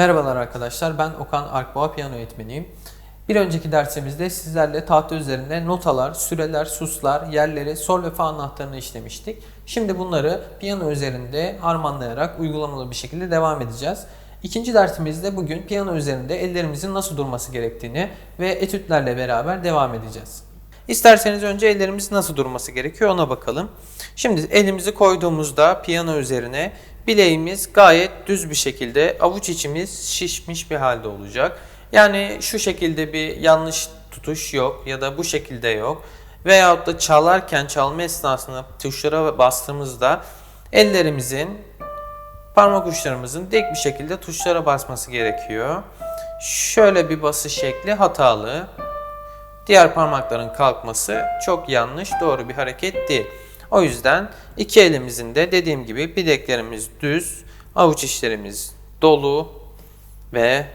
Merhabalar arkadaşlar, ben Okan Arkboğa piyano öğretmeniyim. Bir önceki dersimizde sizlerle tahta üzerinde notalar, süreler, suslar, yerleri, sol ve fa anahtarını işlemiştik. Şimdi bunları piyano üzerinde harmanlayarak uygulamalı bir şekilde devam edeceğiz. İkinci dersimizde bugün piyano üzerinde ellerimizin nasıl durması gerektiğini ve etütlerle beraber devam edeceğiz. İsterseniz önce ellerimiz nasıl durması gerekiyor ona bakalım. Şimdi elimizi koyduğumuzda piyano üzerine bileğimiz gayet düz bir şekilde avuç içimiz şişmiş bir halde olacak. Yani şu şekilde bir yanlış tutuş yok ya da bu şekilde yok. Veyahut da çalarken çalma esnasında tuşlara bastığımızda ellerimizin parmak uçlarımızın dik bir şekilde tuşlara basması gerekiyor. Şöyle bir basış şekli hatalı. Diğer parmakların kalkması çok yanlış, doğru bir hareket değil. O yüzden iki elimizin de dediğim gibi bileklerimiz düz, avuç içlerimiz dolu ve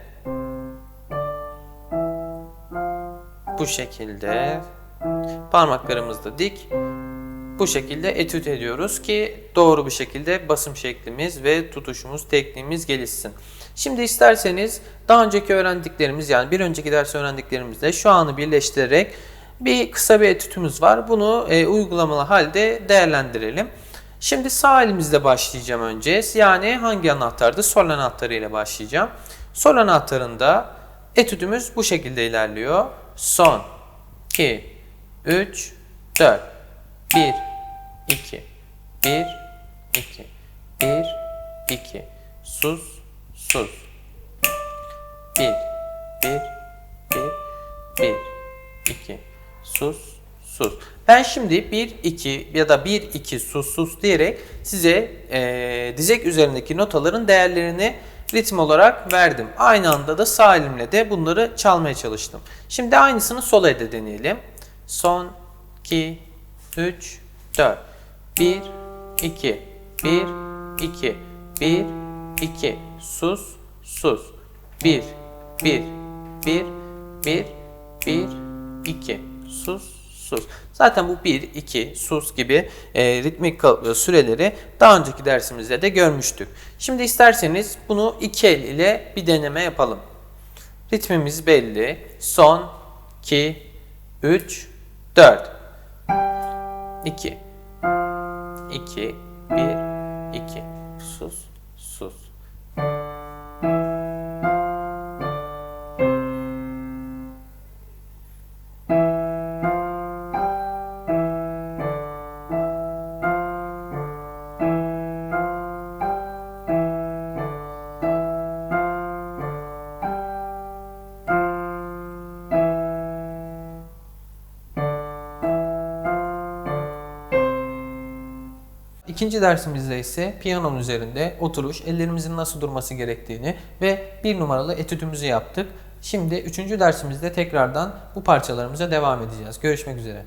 bu şekilde parmaklarımız da dik. Bu şekilde etüt ediyoruz ki doğru bir şekilde basım şeklimiz ve tutuşumuz, tekniğimiz gelişsin. Şimdi isterseniz daha önceki öğrendiklerimiz yani bir önceki ders öğrendiklerimizle şu anı birleştirerek bir kısa bir etütümüz var. Bunu e, uygulamalı halde değerlendirelim. Şimdi sağ elimizle başlayacağım önce. Yani hangi anahtardı? Sol anahtarı ile başlayacağım. Sol anahtarında etüdümüz bu şekilde ilerliyor. Son, 2, 3, 4, 1, 2, 1, 2, 1, 2, sus, sus. 1, 1, 1, sus, sus. Ben şimdi 1, 2 ya da 1, 2, sus, sus diyerek size e, dizek üzerindeki notaların değerlerini ritim olarak verdim. Aynı anda da sağ elimle de bunları çalmaya çalıştım. Şimdi aynısını sol elde deneyelim. Son, 2, 3, 4. 1, 2, 1, 2, 1, 2, sus, sus. 1, 1, 1, 1, 1, 2, sus, sus. Zaten bu 1, 2, sus gibi e, ritmik kal- süreleri daha önceki dersimizde de görmüştük. Şimdi isterseniz bunu iki el ile bir deneme yapalım. Ritmimiz belli. Son, 2, 3, 4. 2, 2, 1, 2. Sus, sus. İkinci dersimizde ise piyanonun üzerinde oturuş, ellerimizin nasıl durması gerektiğini ve bir numaralı etüdümüzü yaptık. Şimdi üçüncü dersimizde tekrardan bu parçalarımıza devam edeceğiz. Görüşmek üzere.